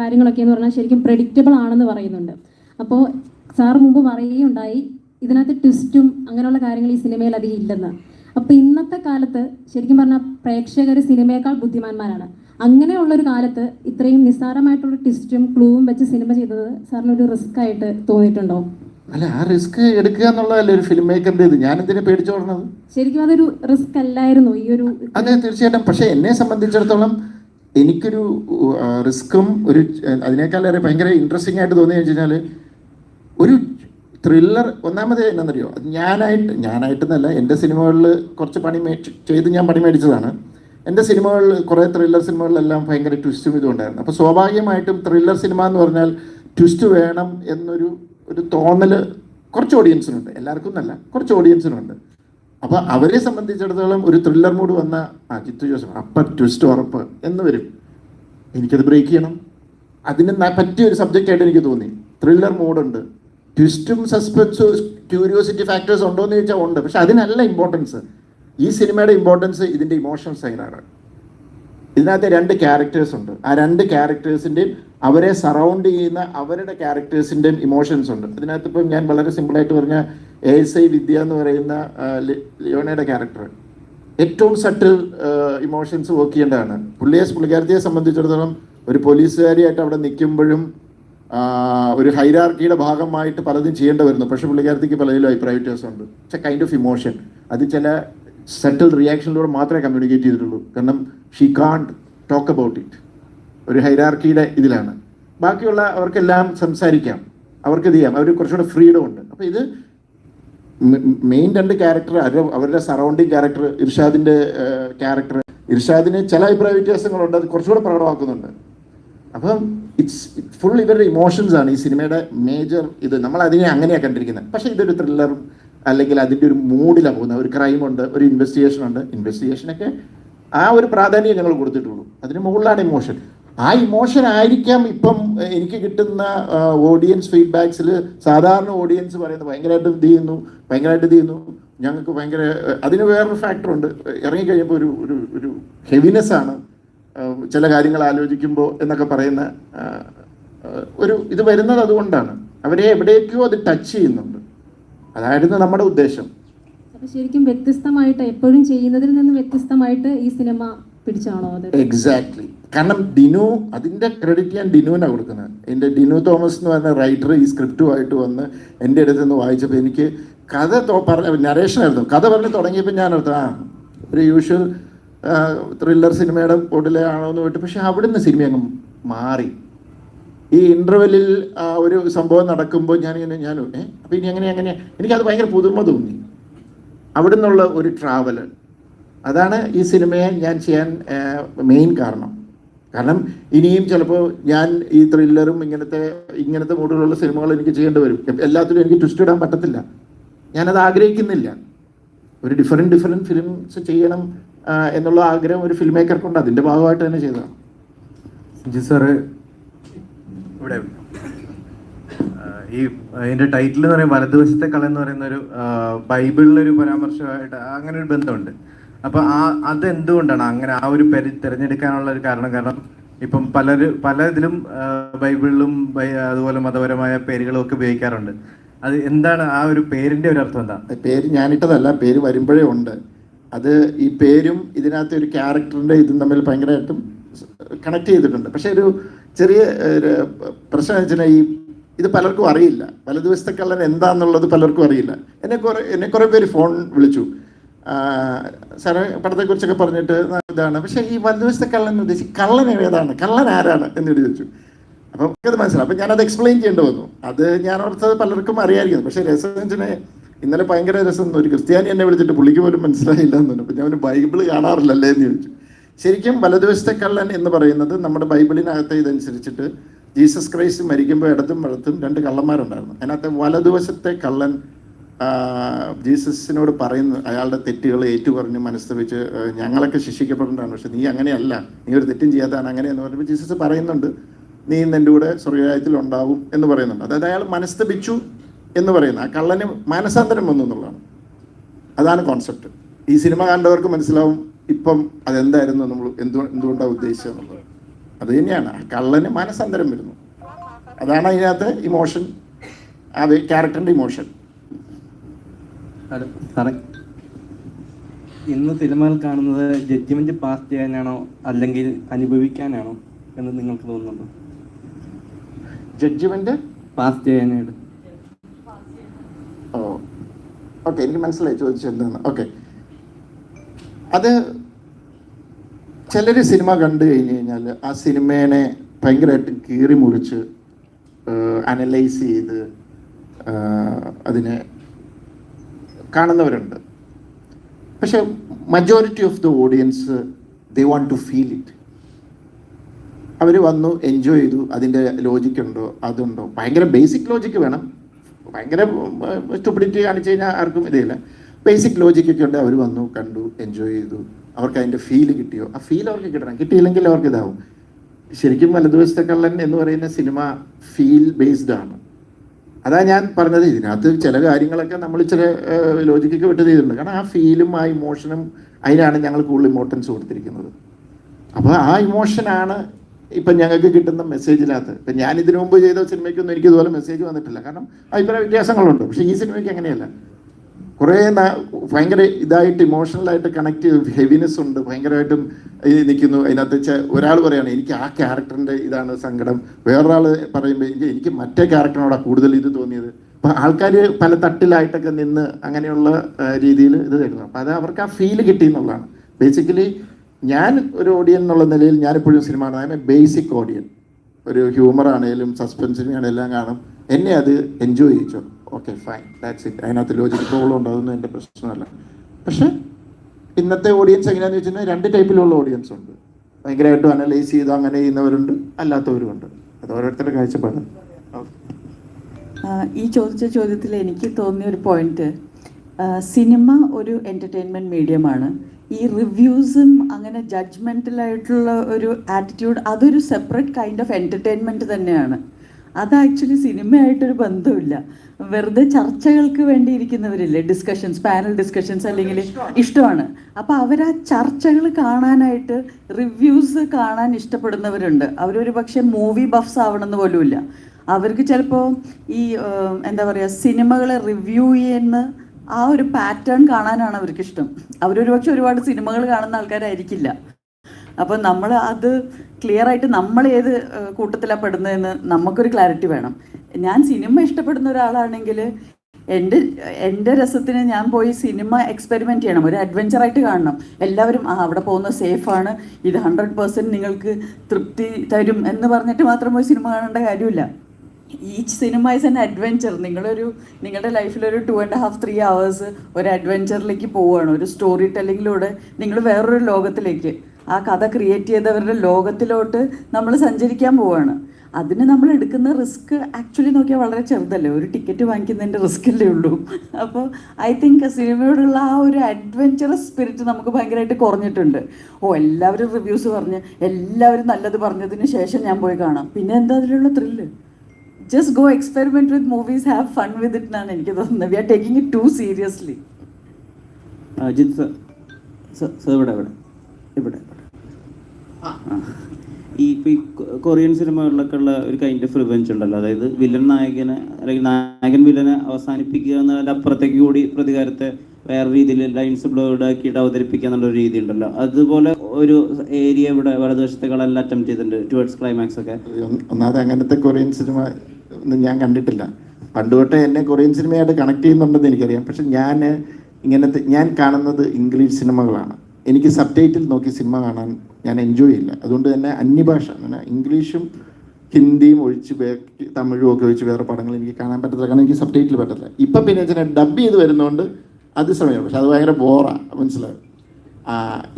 കാര്യങ്ങളൊക്കെ എന്ന് പറഞ്ഞാൽ ശരിക്കും പ്രഡിക്റ്റബിൾ ആണെന്ന് പറയുന്നുണ്ട്. അപ്പോൾ സാർ മുമ്പ് പറയുകയുണ്ടായി ഇതിനകത്ത് ട്വിസ്റ്റും അങ്ങനെയുള്ള കാര്യങ്ങൾ ഈ സിനിമയിൽ അധികം ഇല്ലെന്ന്. അപ്പോൾ ഇന്നത്തെ കാലത്ത് ശരിക്കും പറഞ്ഞാൽ പ്രേക്ഷകർ സിനിമയേക്കാൾ ബുദ്ധിമാന്മാരാണ്. അങ്ങനെയുള്ളൊരു കാലത്ത് ഇത്രയും നിസ്സാരമായിട്ടുള്ള ട്വിസ്റ്റും ക്ലൂവും വെച്ച് സിനിമ ചെയ്തത് സാറിന് ഒരു റിസ്ക് ആയിട്ട് തോന്നിയിട്ടുണ്ടോ? അല്ല ആ റിസ്ക് എടുക്കുക എന്നുള്ളതല്ലേ ഒരു ഫിലിം മേക്കറിന്റെ ഇത്. ഞാൻ എന്തിനാ പേടിച്ചോടണത് ശരിക്കും അതൊരു റിസ്ക് അല്ലായിരുന്നു ഈ ഒരു അതെ തീർച്ചയായിട്ടും. പക്ഷെ എന്നെ സംബന്ധിച്ചിടത്തോളം എനിക്കൊരു റിസ്ക്കും ഒരു അതിനേക്കാളേറെ ഭയങ്കര ഇൻട്രസ്റ്റിംഗ് ആയിട്ട് തോന്നിയെന്ന് വെച്ച് കഴിഞ്ഞാൽ ഒരു ത്രില്ലർ ഒന്നാമത് എന്നറിയോ അത് ഞാനായിട്ട് ഞാനായിട്ടെന്നല്ല എന്റെ സിനിമകളിൽ കുറച്ച് പണി ചെയ്ത് ഞാൻ പണി മേടിച്ചതാണ്. എന്റെ സിനിമകളിൽ കുറേ ത്രില്ലർ സിനിമകളിലെല്ലാം ഭയങ്കര ട്വിസ്റ്റും ഇതും ഉണ്ടായിരുന്നു. അപ്പോൾ സ്വാഭാവികമായിട്ടും ത്രില്ലർ സിനിമ എന്ന് പറഞ്ഞാൽ ട്വിസ്റ്റ് വേണം എന്നൊരു ഒരു തോന്നൽ കുറച്ച് ഓഡിയൻസിനുണ്ട് എല്ലാവർക്കും എന്നല്ല കുറച്ച് ഓഡിയൻസിനുണ്ട് അപ്പോൾ അവരെ സംബന്ധിച്ചിടത്തോളം ഒരു ത്രില്ലർ മൂഡ് വന്ന ആ ചിത്തു ജോസഫ് അപ്പ ട്വിസ്റ്റ് ഉറപ്പ് എന്ന് വരും. എനിക്കത് ബ്രേക്ക് ചെയ്യണം. അതിന് പറ്റിയ ഒരു സബ്ജക്റ്റ് ആയിട്ട് എനിക്ക് തോന്നി. ത്രില്ലർ മൂഡുണ്ട് ട്വിസ്റ്റും സസ്പെൻസും ക്യൂരിയോസിറ്റി ഫാക്ടേഴ്സ് ഉണ്ടോ എന്ന് ചോദിച്ചാൽ ഉണ്ട്. പക്ഷെ അതിനല്ല ഇമ്പോർട്ടൻസ് ഈ സിനിമയുടെ ഇമ്പോർട്ടൻസ് ഇതിന്റെ ഇമോഷണൽ സൈഡാണ് ഇതിനകത്ത് രണ്ട് ക്യാരക്ടേഴ്സ് ഉണ്ട്. ആ രണ്ട് ക്യാരക്ടേഴ്സിന്റെയും അവരെ സറൗണ്ട് ചെയ്യുന്ന അവരുടെ ക്യാരക്ടേഴ്സിന്റെയും ഇമോഷൻസ് ഉണ്ട്. ഇതിനകത്ത് ഇപ്പം ഞാൻ വളരെ സിമ്പിളായിട്ട് പറഞ്ഞ എ എസ് ഐ വിദ്യ എന്ന് പറയുന്ന ലിയോണയുടെ ക്യാരക്ടർ ഏറ്റവും സട്ടിൽ ഇമോഷൻസ് വർക്ക് ചെയ്യേണ്ടതാണ്. പുള്ളിയെ പുള്ളിക്കാരത്തിയെ സംബന്ധിച്ചിടത്തോളം ഒരു പോലീസുകാരിയായിട്ട് അവിടെ നിൽക്കുമ്പോഴും ഒരു ഹൈരാർക്കിയുടെ ഭാഗമായിട്ട് പലതും ചെയ്യേണ്ടി വരുന്നു. പക്ഷെ പുള്ളിക്കാരത്തിക്ക് പലതിലും അഭിപ്രായ വ്യത്യാസമുണ്ട് പക്ഷെ കൈൻഡ് ഓഫ് ഇമോഷൻ അത് ചില സെറ്റിൽ റിയാക്ഷനിലൂടെ മാത്രമേ കമ്മ്യൂണിക്കേറ്റ് ചെയ്തിട്ടുള്ളൂ. കാരണം ഷീ കാണ്ട് ടോക്ക് അബൌട്ട് ഇറ്റ് ഒരു ഹൈരാർക്കിയുടെ ഇതിലാണ്. ബാക്കിയുള്ള അവർക്കെല്ലാം സംസാരിക്കാം. അവർക്ക് ഇത് ചെയ്യാം. അവർ കുറച്ചുകൂടെ ഫ്രീഡം ഉണ്ട്. അപ്പോൾ ഇത് മെയിൻ രണ്ട് ക്യാരക്ടർ അവരുടെ സറൗണ്ടിങ് ക്യാരക്ടർ ഇർഷാദിന്റെ ക്യാരക്ടർ ഇർഷാദിന് ചില അഭിപ്രായ വ്യത്യാസങ്ങളുണ്ട്. അത് കുറച്ചുകൂടെ പ്രകടമാക്കുന്നുണ്ട്. അപ്പം ഇറ്റ്സ് ഫുൾ ഇവരുടെ ഇമോഷൻസ് ആണ്. ഈ സിനിമയുടെ മേജർ ഇത്. നമ്മൾ അതിനെ അങ്ങനെയാണ് കണ്ടിരിക്കുന്നത്. പക്ഷേ ഇതൊരു ത്രില്ലറും അല്ലെങ്കിൽ അതിന്റെ ഒരു മൂഡിലാണ് പോകുന്നത്. ഒരു ക്രൈം ഉണ്ട് ഒരു ഇൻവെസ്റ്റിഗേഷൻ ഉണ്ട്. ഇൻവെസ്റ്റിഗേഷനൊക്കെ ആ ഒരു പ്രാധാന്യം ഞങ്ങൾ കൊടുത്തിട്ടുള്ളൂ. അതിന് മുകളിലാണ് ഇമോഷൻ ആ ഇമോഷൻ ആയിരിക്കാം ഇപ്പം എനിക്ക് കിട്ടുന്ന ഓഡിയൻസ് ഫീഡ്ബാക്സിൽ സാധാരണ ഓഡിയൻസ് പറയുന്നത് ഭയങ്കരമായിട്ട് ഇത് ചെയ്യുന്നു ഭയങ്കരമായിട്ട് ഇത് ചെയ്യുന്നു. ഞങ്ങൾക്ക് ഭയങ്കര അതിന് വേറൊരു ഫാക്ടറുണ്ട് ഇറങ്ങിക്കഴിഞ്ഞപ്പോൾ ഒരു ഒരു ഒരു ഹെവിനെസ് ആണ് ചില കാര്യങ്ങൾ ആലോചിക്കുമ്പോൾ എന്നൊക്കെ പറയുന്ന ഒരു ഇത് വരുന്നത് അതുകൊണ്ടാണ്. അവരെ എവിടേക്കോ അത് ടച്ച് ചെയ്യുന്നുണ്ട്. അതായിരുന്നു നമ്മുടെ ഉദ്ദേശം. ശരിക്കും വ്യത്യസ്തമായിട്ട് എപ്പോഴും ചെയ്യുന്നതിൽ നിന്ന് വ്യത്യസ്തമായിട്ട് ഈ സിനിമ പിടിച്ചാണോ അത്? എക്സാക്ട്ലി കാരണം ഡിനു അതിന്റെ ക്രെഡിറ്റ് ഞാൻ ഡിനുവിനാണ് കൊടുക്കുന്നത്. എന്റെ ഡിനു തോമസ് എന്ന് പറഞ്ഞ റൈറ്റർ ഈ സ്ക്രിപ്റ്റുമായിട്ട് വന്ന് എന്റെ അടുത്ത് നിന്ന് വായിച്ചപ്പോൾ എനിക്ക് കഥ പറഞ്ഞ നരേഷനായിരുന്നു കഥ പറഞ്ഞ് തുടങ്ങിയപ്പോൾ ഞാൻ അടുത്ത് ആ ഒരു യൂഷ്വൽ ത്രില്ലർ സിനിമയുടെ കൂട്ടിലാണോ എന്ന് പോയിട്ട് പക്ഷെ അവിടുന്ന് സിനിമ അങ്ങ് മാറി. ഈ ഇന്റർവെല്ലിൽ ഒരു സംഭവം നടക്കുമ്പോൾ ഞാനിങ്ങനെ ഞാൻ ഏ അപ്പം ഇനി അങ്ങനെ അങ്ങനെ എനിക്കത് ഭയങ്കര പുതുമ തോന്നി. അവിടെ നിന്നുള്ള ഒരു ട്രാവലർ അതാണ് ഈ സിനിമയെ ഞാൻ ചെയ്യാൻ മെയിൻ കാരണം. കാരണം ഇനിയും ചിലപ്പോൾ ഞാൻ ഈ ത്രില്ലറും ഇങ്ങനത്തെ ഇങ്ങനത്തെ മൂടുകളുള്ള സിനിമകൾ എനിക്ക് ചെയ്യേണ്ടി വരും. എല്ലാത്തിലും എനിക്ക് ട്വിസ്റ്റ് ഇടാൻ പറ്റത്തില്ല. ഞാനത് ആഗ്രഹിക്കുന്നില്ല. ഒരു ഡിഫറെന്റ് ഡിഫറെന്റ് ഫിലിംസ് ചെയ്യണം എന്നുള്ള ആഗ്രഹം ഒരു ഫിലിം മേക്കർക്കുണ്ട് അതിന്റെ ഭാഗമായിട്ട് തന്നെ ചെയ്തതാണ്. ജി സാറ് ഇവിടെ ഈ അതിന്റെ ടൈറ്റിൽ എന്ന് പറയുമ്പോൾ വലതുവശത്തെ കല എന്ന് പറയുന്ന ഒരു ബൈബിളിലെ ഒരു പരാമർശമായിട്ട് അങ്ങനെ ഒരു ബന്ധമുണ്ട്. അപ്പൊ ആ അത് എന്തുകൊണ്ടാണ് അങ്ങനെ ആ ഒരു പേര് തിരഞ്ഞെടുക്കാനുള്ള ഒരു കാരണം? കാരണം ഇപ്പം പലര് പല ഇതിലും ബൈബിളിലും അതുപോലെ മതപരമായ പേരുകളും ഒക്കെ ഉപയോഗിക്കാറുണ്ട്. അത് എന്താണ് ആ ഒരു പേരിന്റെ ഒരു അർത്ഥം എന്താ? പേര് ഞാനിട്ടതല്ല പേര് വരുമ്പോഴേ ഉണ്ട്. അത് ഈ പേരും ഇതിനകത്ത് ഒരു ക്യാരക്ടറിന്റെ ഇതും തമ്മിൽ ഭയങ്കരമായിട്ടും കണക്ട് ചെയ്തിട്ടുണ്ട്. പക്ഷെ ഒരു ചെറിയ പ്രശ്നം വെച്ചാൽ ഈ ഇത് പലർക്കും അറിയില്ല. പല ദിവസത്തെ കള്ളൻ എന്താണെന്നുള്ളത് പലർക്കും അറിയില്ല. എന്നെ കുറേ എന്നെ കുറേ പേര് ഫോൺ വിളിച്ചു. സാറ് പടത്തെക്കുറിച്ചൊക്കെ പറഞ്ഞിട്ട് ഇതാണ്. പക്ഷേ ഈ വലതുവശത്തെ കള്ളൻ എന്ന് ഉദ്ദേശിച്ച് കള്ളൻ ഏതാണ്? കള്ളൻ ആരാണ്? എന്ന് ചോദിച്ചു. അപ്പം അത് മനസ്സിലാവും അപ്പം ഞാനത് എക്സ്പ്ലെയിൻ ചെയ്യേണ്ടി വന്നു. അത് ഞാൻ ഓർത്തത് പലർക്കും അറിയാമായിരിക്കും പക്ഷേ രസനെ ഇന്നലെ ഭയങ്കര രസം ഒരു ക്രിസ്ത്യാനി എന്നെ വിളിച്ചിട്ട് പുള്ളിക്ക് പോലും മനസ്സിലായില്ല എന്ന് പറഞ്ഞു. അപ്പം ഞാൻ ബൈബിൾ കാണാറില്ലല്ലേ എന്ന് ചോദിച്ചു. ശരിക്കും വലതുവശത്തെ കള്ളൻ എന്ന് പറയുന്നത് നമ്മുടെ ബൈബിളിനകത്തെ ഇതനുസരിച്ചിട്ട് ജീസസ് ക്രൈസ്റ്റ് മരിക്കുമ്പോൾ ഇടത്തും വലത്തും രണ്ട് കള്ളന്മാരുണ്ടായിരുന്നു. അതിനകത്ത് വലതുവശത്തെ കള്ളൻ ജീസസിനോട് പറയുന്നു അയാളുടെ തെറ്റുകൾ ഏറ്റുപറഞ്ഞ് മനസ്തപിച്ച് ഞങ്ങളൊക്കെ ശിക്ഷിക്കപ്പെടേണ്ടതാണ് പക്ഷെ നീ അങ്ങനെയല്ല. നീ ഒരു തെറ്റും ചെയ്യാതാണ് അങ്ങനെയെന്ന് പറഞ്ഞപ്പോൾ ജീസസ് പറയുന്നുണ്ട്. നീ ഇന്ന് എന്റെ കൂടെ സ്വർഗരാജ്യത്തിൽ ഉണ്ടാവും എന്ന് പറയുന്നുണ്ട്. അതായത് അയാൾ മനസ്തപിച്ചു എന്ന് പറയുന്നു. ആ കള്ളന് മാനസാന്തരം വന്നു എന്നുള്ളതാണ്. അതാണ് കോൺസെപ്റ്റ് ഈ സിനിമ കണ്ടവർക്ക് മനസ്സിലാവും ഇപ്പം അതെന്തായിരുന്നു നമ്മൾ എന്തു എന്തുകൊണ്ടാണ് ഉദ്ദേശിച്ചത് എന്നുള്ളത്. അത് തന്നെയാണ്. ആ കള്ളന് മനസ്സന്തരം വരുന്നു. അതാണ് അതിനകത്ത് ഇമോഷൻ ആ ക്യാരക്ടറിന്റെ ഇമോഷൻ സാറേ. ഇന്ന് സിനിമകൾ കാണുന്നത് ജഡ്ജ്മെന്റ് പാസ് ചെയ്യാനാണോ അല്ലെങ്കിൽ അനുഭവിക്കാനാണോ എന്ന് നിങ്ങൾക്ക് തോന്നുന്നുണ്ടോ? ജഡ്ജ്മെന്റ് പാസ് ചെയ്യാനായിട്ട്. ഓ. ഓക്കെ എനിക്ക് മനസ്സിലായി ചോദിച്ചെന്താണ് ഓക്കെ. അത് ചിലർ സിനിമ കണ്ടു കഴിഞ്ഞ് കഴിഞ്ഞാൽ ആ സിനിമേനെ ഭയങ്കരമായിട്ട് കീറി മുറിച്ച് അനലൈസ് ചെയ്ത് അതിനെ കാണുന്നവരുണ്ട്. പക്ഷെ majority of the audience they want to feel it അവർ വന്നു എൻജോയ് ചെയ്തു അതിന്റെ ലോജിക് ഉണ്ടോ അതുണ്ടോ? ഭയങ്കര ബേസിക് ലോജിക്ക് വേണം. ഭയങ്കര സ്റ്റുപ്പിഡിറ്റി കാണിച്ചു കഴിഞ്ഞാൽ ആർക്കും ഇതില്ല ബേസിക് ലോജിക്കൊക്കെ ഉണ്ട്. അവർ വന്നു കണ്ടു എൻജോയ് ചെയ്തു. അവർക്ക് അതിന്റെ ഫീൽ കിട്ടിയോ? ആ ഫീൽ അവർക്ക് കിട്ടണം. കിട്ടിയില്ലെങ്കിൽ അവർക്ക് ഇതാവും. ശരിക്കും വലതുവശത്തെ കള്ളൻ എന്ന് പറയുന്ന സിനിമ ഫീൽ ബേസ്ഡ് ആണ്. അതാ ഞാൻ പറഞ്ഞത്. ഇതിനകത്ത് ചില കാര്യങ്ങളൊക്കെ നമ്മൾ ചില ലോജിക്കൊക്കെ വിട്ട് ചെയ്തിട്ടുണ്ട് കാരണം ആ ഫീലും ആ ഇമോഷനും അതിനാണ് ഞങ്ങൾ കൂടുതൽ ഇമ്പോർട്ടൻസ് കൊടുത്തിരിക്കുന്നത്. അപ്പോൾ ആ ഇമോഷനാണ് ഇപ്പം ഞങ്ങൾക്ക് കിട്ടുന്ന മെസ്സേജിനകത്ത് ഇപ്പം ഞാൻ ഇതിനു മുമ്പ് ചെയ്ത സിനിമയ്ക്കൊന്നും എനിക്ക് ഇതുപോലെ മെസ്സേജ് വന്നിട്ടില്ല. കാരണം അഭിപ്രായ വ്യത്യാസങ്ങളുണ്ട്. പക്ഷേ ഈ സിനിമയ്ക്ക് അങ്ങനെയല്ല. കുറേ ഭയങ്കര ഇതായിട്ട് ഇമോഷണലായിട്ട് കണക്ട് ചെയ്ത് ഹെവിനെസ് ഉണ്ട് ഭയങ്കരമായിട്ടും നിൽക്കുന്നു. അതിനകത്ത് വെച്ചാൽ ഒരാൾ പറയുകയാണ് എനിക്ക് ആ ക്യാരക്ടറിന്റെ ഇതാണ് സങ്കടം. വേറൊരാൾ പറയുമ്പോൾ എനിക്ക് എനിക്ക് മറ്റേ ക്യാരക്ടറിനോടാണ് കൂടുതൽ ഇത് തോന്നിയത്. അപ്പം ആൾക്കാർ പല തട്ടിലായിട്ടൊക്കെ നിന്ന് അങ്ങനെയുള്ള രീതിയിൽ ഇത് തരുന്നു. അപ്പം അത് അവർക്ക് ആ ഫീൽ കിട്ടി എന്നുള്ളതാണ്. ബേസിക്കലി ഞാൻ ഒരു ഓഡിയൻ എന്നുള്ള നിലയിൽ ഞാനിപ്പോഴും സിനിമ കാണുന്നത് ബേസിക് ഓഡിയൻ ഒരു ഹ്യൂമർ ആണെങ്കിലും സസ്പെൻസിനെ ആണെങ്കിലും എല്ലാം കാണും. എന്നെ അത് എൻജോയ് ചെയ്യിച്ചോ ഓക്കെ ഫൈൻ ദാറ്റ്സ് ഇറ്റ് അതിനകത്ത് ലോജിക് പ്രോബ്ലം ഉണ്ടോ അതൊന്നും എന്റെ പ്രശ്നമല്ല. പക്ഷെ ഇന്നത്തെ ഓഡിയൻസ് എങ്ങനെയാണെന്ന് വെച്ചിട്ടുണ്ടെങ്കിൽ രണ്ട് ടൈപ്പിലുള്ള ഓഡിയൻസ് ഉണ്ട്. ഭയങ്കരമായിട്ടും അനലൈസ് ചെയ്ത് അങ്ങനെ ചെയ്യുന്നവരുണ്ട് അല്ലാത്തവരുമുണ്ട്. അത് ഓരോരുത്തരുടെ കാഴ്ചപ്പാട് ഈ ചോദിച്ച ചോദ്യത്തിൽ എനിക്ക് തോന്നിയ ഒരു പോയിന്റ് സിനിമ ഒരു എന്റർടൈൻമെന്റ് മീഡിയമാണ് ഈ റിവ്യൂസും അങ്ങനെ ജഡ്ജ്മെന്റലായിട്ടുള്ള ഒരു ആറ്റിറ്റ്യൂഡ് അതൊരു സെപ്പറേറ്റ് കൈൻഡ് ഓഫ് എന്റർടൈൻമെന്റ് തന്നെയാണ്. അത് ആക്ച്വലി സിനിമയായിട്ടൊരു ബന്ധമില്ല വെറുതെ ചർച്ചകൾക്ക് വേണ്ടി ഇരിക്കുന്നവരില്ലേ ഡിസ്കഷൻസ് പാനൽ ഡിസ്കഷൻസ് അല്ലെങ്കിൽ ഇഷ്ടമാണ്. അപ്പോൾ അവർ ആ ചർച്ചകൾ കാണാനായിട്ട് റിവ്യൂസ് കാണാൻ ഇഷ്ടപ്പെടുന്നവരുണ്ട്. അവരൊരു പക്ഷേ മൂവി ബഫ്സ് ആവണമെന്ന് പോലുമില്ല. അവർക്ക് ചിലപ്പോൾ ഈ എന്താ പറയുക സിനിമകളെ റിവ്യൂ ചെയ്യുന്ന ആ ഒരു പാറ്റേൺ കാണാനാണ് അവർക്ക് ഇഷ്ടം അവരൊരു പക്ഷെ ഒരുപാട് സിനിമകൾ കാണുന്ന ആൾക്കാരായിരിക്കില്ല. അപ്പോൾ നമ്മൾ അത് ക്ലിയർ ആയിട്ട് നമ്മൾ ഏത് കൂട്ടത്തിലാണ് പെടുന്നതെന്ന് നമുക്കൊരു ക്ലാരിറ്റി വേണം. ഞാൻ സിനിമ ഇഷ്ടപ്പെടുന്ന ഒരാളാണെങ്കിൽ എന്റെ എന്റെ രസത്തിന് ഞാൻ പോയി സിനിമ എക്സ്പെരിമെന്റ് ചെയ്യണം. ഒരു അഡ്വഞ്ചർ ആയിട്ട് കാണണം. എല്ലാവരും ആ അവിടെ പോകുന്നത് സേഫാണ് ഇത് ഹൺഡ്രഡ് പേഴ്സന്റ് നിങ്ങൾക്ക് തൃപ്തി തരും എന്ന് പറഞ്ഞിട്ട് മാത്രം പോയി സിനിമ കാണേണ്ട കാര്യമില്ല. Each cinema is an adventure നിങ്ങളൊരു നിങ്ങളുടെ ലൈഫിലൊരു two and half three hours ഒരു അഡ്വഞ്ചറിലേക്ക് പോവുകയാണ് ഒരു സ്റ്റോറി ടെല്ലിങ്ങിലൂടെ നിങ്ങൾ വേറൊരു ലോകത്തിലേക്ക്. ആ കഥ ക്രിയേറ്റ് ചെയ്തവരുടെ ലോകത്തിലോട്ട് നമ്മൾ സഞ്ചരിക്കാൻ പോവുകയാണ് അതിന് നമ്മൾ എടുക്കുന്ന റിസ്ക് ആക്ച്വലി നോക്കിയാൽ വളരെ ചെറുതല്ലേ? ഒരു ടിക്കറ്റ് വാങ്ങിക്കുന്നതിന്റെ റിസ്ക് അല്ലേ ഉള്ളൂ. അപ്പോൾ ഐ തിങ്ക് സിനിമയോടുള്ള ആ ഒരു അഡ്വഞ്ചറസ് സ്പിരിറ്റ് നമുക്ക് ഭയങ്കരമായിട്ട് കുറഞ്ഞിട്ടുണ്ട്. ഓ എല്ലാവരും റിവ്യൂസ് പറഞ്ഞ് എല്ലാവരും നല്ലത് പറഞ്ഞതിന് ശേഷം ഞാൻ പോയി കാണാം. പിന്നെ എന്താ അതിലുള്ള thrill just go experiment with movies have fun with it എന്നാണ് എനിക്ക് തോന്നുന്നത്. We are taking it too seriously Ajith sir sir ഇവിടെ ഇവിടെ ഇവിടെ. ഈ കൊറിയൻ സിനിമകളിലൊക്കെ ഉള്ള ഒരു കൈൻഡ് ഓഫ് റിവെഞ്ച് ഉണ്ടല്ലോ. അതായത് വില്ലൻ നായകനെ അല്ലെങ്കിൽ നായകൻ വില്ലനെ അവസാനിപ്പിക്കുക എന്നതിന്റെ അപ്പുറത്തേക്ക് കൂടി പ്രതികാരത്തെ വേറെ രീതിയിൽ ലൈൻസ് ബ്ലോഡ് ആക്കിയിട്ട് അവതരിപ്പിക്കുക എന്നുള്ള രീതി ഉണ്ടല്ലോ. അതുപോലെ ഒരു ഏരിയ ഇവിടെ വലതുവശത്തെ കളെല്ലാം അറ്റംപ്റ്റ് ചെയ്തിട്ടുണ്ട് ടുവേർഡ്സ് ക്ലൈമാക്സ് ഒക്കെ. ഒന്ന് ഒന്നാമത് അങ്ങനത്തെ കൊറിയൻ സിനിമ ഞാൻ കണ്ടിട്ടില്ല. പണ്ട് തൊട്ടേ എന്നെ കൊറിയൻ സിനിമയായിട്ട് കണക്ട് ചെയ്യുന്നുണ്ടെന്ന് എനിക്കറിയാം. പക്ഷെ ഞാൻ ഇങ്ങനത്തെ ഞാൻ കാണുന്നത് ഇംഗ്ലീഷ് സിനിമകളാണ്. എനിക്ക് സബ് ടൈറ്റിൽ നോക്കി സിനിമ കാണാൻ ഞാൻ എൻജോയ് ചെയ്യില്ല. അതുകൊണ്ട് തന്നെ അന്യഭാഷ ഇംഗ്ലീഷും ഹിന്ദിയും ഒഴിച്ച് വേ തമിഴും ഒക്കെ ഒഴിച്ച് വേറെ പടങ്ങൾ എനിക്ക് കാണാൻ പറ്റത്തില്ല. കാരണം എനിക്ക് സബ് ടൈറ്റിൽ പറ്റത്തില്ല. ഇപ്പം പിന്നെ വെച്ചാൽ ഡബ് ചെയ്ത് വരുന്നതുകൊണ്ട് അത് സമയം പക്ഷെ അത് ഭയങ്കര ബോറാണ് മനസ്സിലായോ?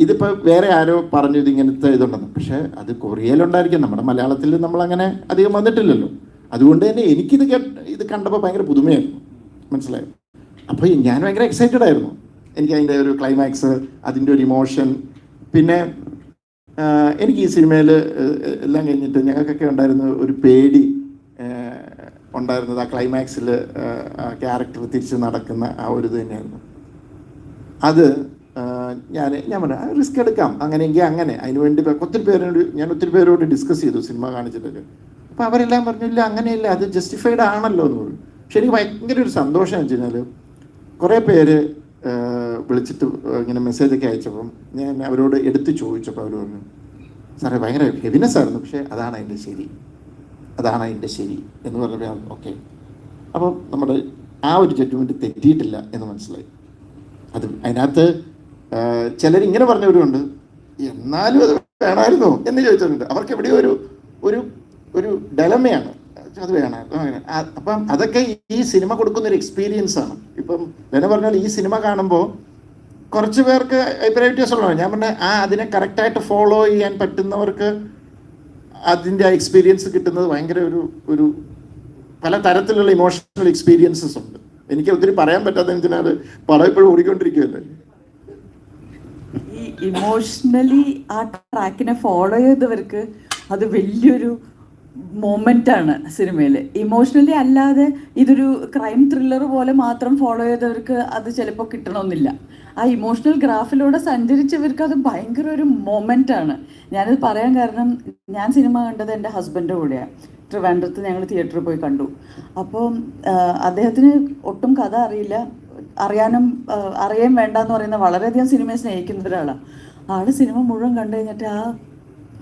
ഇതിപ്പോൾ ഇതിപ്പോ വേറെ ആരോ പറഞ്ഞു ഇത് ഇങ്ങനത്തെ ഇതുണ്ടെന്ന്. പക്ഷേ അത് കൊറിയയിലുണ്ടായിരിക്കും നമ്മുടെ മലയാളത്തിൽ നമ്മളങ്ങനെ അധികം വന്നിട്ടില്ലല്ലോ. അതുകൊണ്ട് തന്നെ എനിക്കിത് ഇത് കണ്ടപ്പോൾ ഭയങ്കര പുതുമയായിരുന്നു. മനസ്സിലായോ? അപ്പോൾ ഞാൻ ഭയങ്കര എക്സൈറ്റഡ് ആയിരുന്നു. എനിക്ക് അതിന്റെ ഒരു ക്ലൈമാക്സ് അതിന്റെ ഒരു ഇമോഷൻ പിന്നെ എനിക്ക് ഈ സിനിമയിൽ എല്ലാം കഴിഞ്ഞിട്ട് ഞങ്ങൾക്കൊക്കെ ഉണ്ടായിരുന്ന ഒരു പേടി ഉണ്ടായിരുന്നത് ആ ക്ലൈമാക്സിൽ ക്യാരക്ടർ തിരിച്ച് നടക്കുന്ന ആ ഒരു ഇത് തന്നെയായിരുന്നു. അത് ഞാൻ ഞാൻ പറഞ്ഞു റിസ്ക് എടുക്കാം. അങ്ങനെയെങ്കിൽ അങ്ങനെ. അതിന് വേണ്ടി ഒത്തിരി പേരോട് ഞാൻ ഒത്തിരി പേരോട് ഡിസ്കസ് ചെയ്തു സിനിമ കാണിച്ചിട്ടൊക്കെ. അപ്പോൾ അവരെല്ലാം പറഞ്ഞു ഇല്ല അങ്ങനെയില്ല. അത് ജസ്റ്റിഫൈഡ് ആണല്ലോ. എന്ന് പറഞ്ഞു. പക്ഷെ എനിക്ക് ഭയങ്കര ഒരു സന്തോഷം എന്ന് വെച്ച് കഴിഞ്ഞാൽ കുറേ പേര് വിളിച്ചിട്ട് ഇങ്ങനെ മെസ്സേജൊക്കെ അയച്ചപ്പം ഞാൻ അവരോട് എടുത്ത് ചോദിച്ചപ്പോൾ അവർ പറഞ്ഞു സാറേ ഭയങ്കര ഹെവിനെസ് ആയിരുന്നു പക്ഷേ അതാണ് അതിന്റെ ശരി. അതാണ് അതിന്റെ ശരി എന്ന് പറഞ്ഞപ്പോൾ ഓക്കെ. അപ്പം നമ്മുടെ ആ ഒരു ജഡ്ജ്മെന്റ് തെറ്റിയിട്ടില്ല എന്ന് മനസ്സിലായി. അത് അതിനകത്ത് ചിലരിങ്ങനെ പറഞ്ഞവരുണ്ട് എന്നാലും അത് വേണമായിരുന്നോ എന്ന് ചോദിച്ചിട്ടുണ്ട് അവർക്ക് എവിടെയോ ഒരു ഒരു ഒരു ഡലമയാണ് അത് വേണം അപ്പം അതൊക്കെ ഈ സിനിമ കൊടുക്കുന്ന ഒരു എക്സ്പീരിയൻസ് ആണ്. ഇപ്പം തന്നെ പറഞ്ഞാൽ ഈ സിനിമ കാണുമ്പോൾ കുറച്ച് പേർക്ക് അഭിപ്രായ വ്യത്യാസമുള്ളതാണ് ഞാൻ പറഞ്ഞ ആ അതിനെ കറക്റ്റായിട്ട് ഫോളോ ചെയ്യാൻ പറ്റുന്നവർക്ക് അതിന്റെ ആ എക്സ്പീരിയൻസ് കിട്ടുന്നത് ഭയങ്കര ഒരു ഒരു പല തരത്തിലുള്ള ഇമോഷണൽ എക്സ്പീരിയൻസസ് ഉണ്ട്. എനിക്ക് ഒത്തിരി പറയാൻ പറ്റാത്ത എന്തിനാണ് പടം ഇപ്പോഴും ഓടിക്കൊണ്ടിരിക്കുകയല്ലേ? ഈ ഇമോഷണലി ആ ട്രാക്കിനെ ഫോളോ ചെയ്തവർക്ക് അത് വലിയൊരു മൊമെന്റ് ആണ് സിനിമയിൽ ഇമോഷണലി അല്ലാതെ ഇതൊരു ക്രൈം ത്രില്ലർ പോലെ മാത്രം ഫോളോ ചെയ്തവർക്ക് അത് ചിലപ്പോൾ കിട്ടണമെന്നില്ല. ആ ഇമോഷണൽ ഗ്രാഫിലൂടെ സഞ്ചരിച്ചവർക്ക് അത് ഭയങ്കര ഒരു മൊമെന്റ് ആണ്. ഞാനത് പറയാൻ കാരണം ഞാൻ സിനിമ കണ്ടത് എന്റെ ഹസ്ബൻഡ് കൂടെയാണ് ട്രിവാൻഡ്രത്ത് ഞങ്ങൾ തിയേറ്ററിൽ പോയി കണ്ടു. അപ്പോൾ അദ്ദേഹത്തിന് ഒട്ടും കഥ അറിയില്ല. അറിയാനും അറിയാൻ വേണ്ട എന്ന് പറയുന്ന വളരെയധികം സിനിമയെ സ്നേഹിക്കുന്ന ഒരാളാണ് ആൾ സിനിമ മുഴുവൻ കണ്ടു കഴിഞ്ഞിട്ട് ആ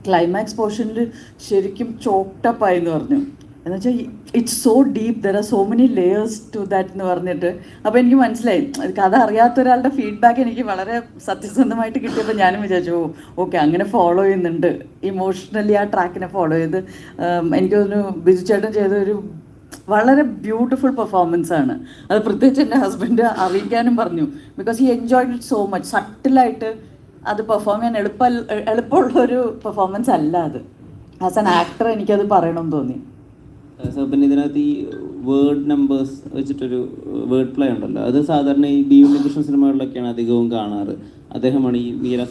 ക്ലൈമാക്സ് പോർഷനിൽ ശരിക്കും ചോക്ടപ്പായി എന്ന് പറഞ്ഞു. എന്ന് വെച്ചാൽ it's so deep there are so many layers to that എന്ന് പറഞ്ഞിട്ട്. അപ്പോൾ എനിക്ക് മനസ്സിലായി. കഥ അറിയാത്ത ഒരാളുടെ ഫീഡ്ബാക്ക് എനിക്ക് വളരെ സത്യസന്ധമായിട്ട് കിട്ടിയപ്പോൾ ഞാനും വിചാരിച്ചു ഓ ഓക്കെ അങ്ങനെ ഫോളോ ചെയ്യുന്നുണ്ട്. ഇമോഷണലി ആ ട്രാക്കിനെ ഫോളോ ചെയ്ത്. എനിക്ക് തോന്നുന്നു ബിജു ചേട്ടൻ ചെയ്ത ഒരു വളരെ ബ്യൂട്ടിഫുൾ പെർഫോമൻസ് ആണ്. അത് പ്രത്യേകിച്ച് എന്റെ ഹസ്ബൻഡ് അറിയിക്കാനും പറഞ്ഞു. Because I enjoyed it so much സട്ടിലായിട്ട് അത് പെർഫോം ചെയ്യാൻ എളുപ്പ എളുപ്പമുള്ളൊരു പെർഫോമൻസ് അല്ല അത്. ആസ് ആൻ ആക്ടർ എനിക്കത് പറയണമെന്ന് തോന്നി. പിന്നെ ഇതിനകത്ത് ഈ വേർഡ് നമ്പേഴ്സ് വെച്ചിട്ടൊരു വേർഡ് പ്ലേ ഉണ്ടല്ലോ. അത് സാധാരണ ഈ ബി ഉണ്ണികൃഷ്ണൻ സിനിമകളിലൊക്കെയാണ് അധികവും കാണാറ്. അദ്ദേഹമാണ് ഈ വീര